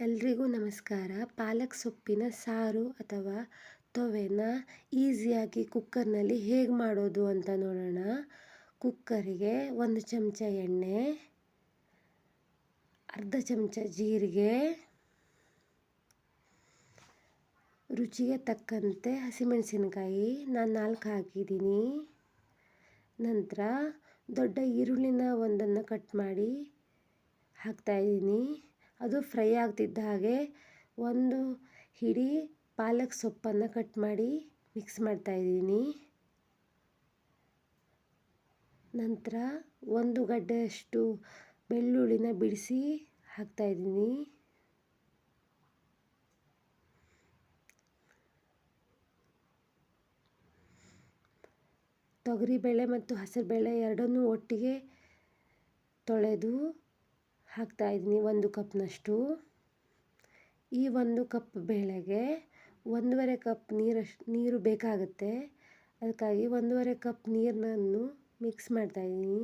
ಎಲ್ರಿಗೂ ನಮಸ್ಕಾರ. ಪಾಲಕ್ ಸೊಪ್ಪಿನ ಸಾರು ಅಥವಾ ತೊವೆನ ಈಸಿಯಾಗಿ ಕುಕ್ಕರ್ನಲ್ಲಿ ಹೇಗೆ ಮಾಡೋದು ಅಂತ ನೋಡೋಣ. ಕುಕ್ಕರಿಗೆ ಒಂದು ಚಮಚ ಎಣ್ಣೆ, ಅರ್ಧ ಚಮಚ ಜೀರಿಗೆ, ರುಚಿಗೆ ತಕ್ಕಂತೆ ಹಸಿಮೆಣಸಿನಕಾಯಿ, ನಾನು ನಾಲ್ಕು ಹಾಕಿದ್ದೀನಿ. ನಂತರ ದೊಡ್ಡ ಈರುಳ್ಳಿನ ಒಂದನ್ನು ಕಟ್ ಮಾಡಿ ಹಾಕ್ತಾಯಿದ್ದೀನಿ ಅದು ಫ್ರೈ ಆಗ್ತಿದ್ದ ಹಾಗೆ ಒಂದು ಹಿಡಿ ಪಾಲಕ್ ಸೊಪ್ಪನ್ನು ಕಟ್ ಮಾಡಿ ಮಿಕ್ಸ್ ಮಾಡ್ತಾಯಿದ್ದೀನಿ ನಂತರ ಒಂದು ಗಡ್ಡೆಯಷ್ಟು ಬೆಳ್ಳುಳ್ಳಿನ ಬಿಡಿಸಿ ಹಾಕ್ತಾಯಿದ್ದೀನಿ ತೊಗರಿಬೇಳೆ ಮತ್ತು ಹಸಿರುಬೇಳೆ ಎರಡನ್ನೂ ಒಟ್ಟಿಗೆ ತೊಳೆದು ಹಾಕ್ತಾಯಿದ್ದೀನಿ ಒಂದು ಕಪ್ನಷ್ಟು. ಈ ಒಂದು ಕಪ್ ಬೇಳೆಗೆ ಒಂದೂವರೆ ಕಪ್ ನೀರಷ್ಟು ನೀರು ಬೇಕಾಗುತ್ತೆ. ಅದಕ್ಕಾಗಿ ಒಂದೂವರೆ ಕಪ್ ನೀರನ್ನು ಮಿಕ್ಸ್ ಮಾಡ್ತಾಯಿದ್ದೀನಿ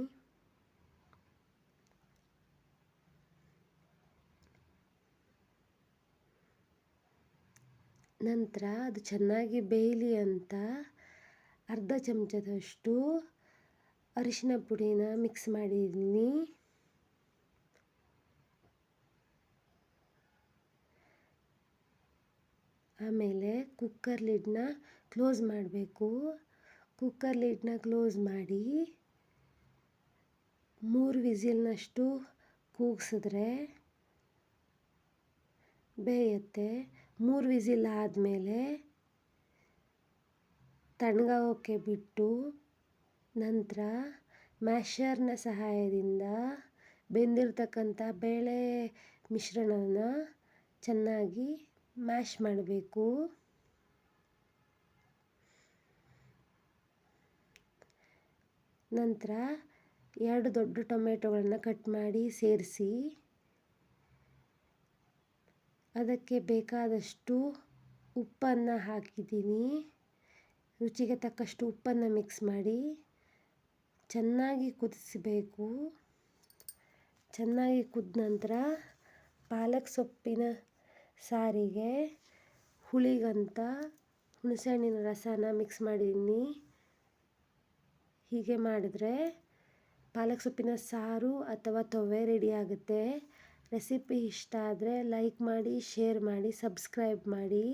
ನಂತರ ಅದು ಚೆನ್ನಾಗಿ ಬೇಯಲಿ ಅಂತ ಅರ್ಧ ಚಮಚದಷ್ಟು ಅರಿಶಿನ ಪುಡಿನ ಮಿಕ್ಸ್ ಮಾಡಿದ್ದೀನಿ. ಆಮೇಲೆ ಕುಕ್ಕರ್ ಲಿಡ್ನ ಕ್ಲೋಸ್ ಮಾಡಬೇಕು. ಕುಕ್ಕರ್ ಲಿಡ್ನ ಕ್ಲೋಸ್ ಮಾಡಿ ಮೂರು ವಿಸಿಲ್ನಷ್ಟು ಕೂಗಿಸಿದ್ರೆ ಬೇಯುತ್ತೆ. ಮೂರು ವಿಸಿಲ್ ಆದಮೇಲೆ ತಣ್ಣಗಾಗೋಕ್ಕೆ ಬಿಟ್ಟು ನಂತರ ಮ್ಯಾಷರ್ನ ಸಹಾಯದಿಂದ ಬೆಂದಿರತಕ್ಕಂಥ ಬೇಳೆ ಮಿಶ್ರಣನ ಚೆನ್ನಾಗಿ ಮ್ಯಾಶ್ ಮಾಡಬೇಕು. ನಂತರ ಎರಡು ದೊಡ್ಡ ಟೊಮೆಟೊಗಳನ್ನು ಕಟ್ ಮಾಡಿ ಸೇರಿಸಿ. ಅದಕ್ಕೆ ಬೇಕಾದಷ್ಟು ಉಪ್ಪನ್ನು ಹಾಕಿದ್ದೀನಿ. ರುಚಿಗೆ ತಕ್ಕಷ್ಟು ಉಪ್ಪನ್ನು ಮಿಕ್ಸ್ ಮಾಡಿ. ಚೆನ್ನಾಗಿ ಕುದಿಸಬೇಕು. ಚೆನ್ನಾಗಿ ಕುದ್ದ ನಂತರ ಪಾಲಕ್ ಸೊಪ್ಪಿನ ಸಾರಿಗೆ, ಹುಳಿಗಂತ, ಹುಣಸೆಹಣ್ಣಿನ ರಸನ ಮಿಕ್ಸ್ ಮಾಡಿದ್ದೀನಿ. ಹೀಗೆ ಮಾಡಿದ್ರೆ ಪಾಲಕ್ ಸೊಪ್ಪಿನ ಸಾರು ಅಥವಾ ತೊವೆ ರೆಡಿ ಆಗುತ್ತೆ. ರೆಸಿಪಿ ಇಷ್ಟ ಆದರೆ ಲೈಕ್ ಮಾಡಿ ಶೇರ್ ಮಾಡಿ ಸಬ್ಸ್ಕ್ರೈಬ್ ಮಾಡಿ.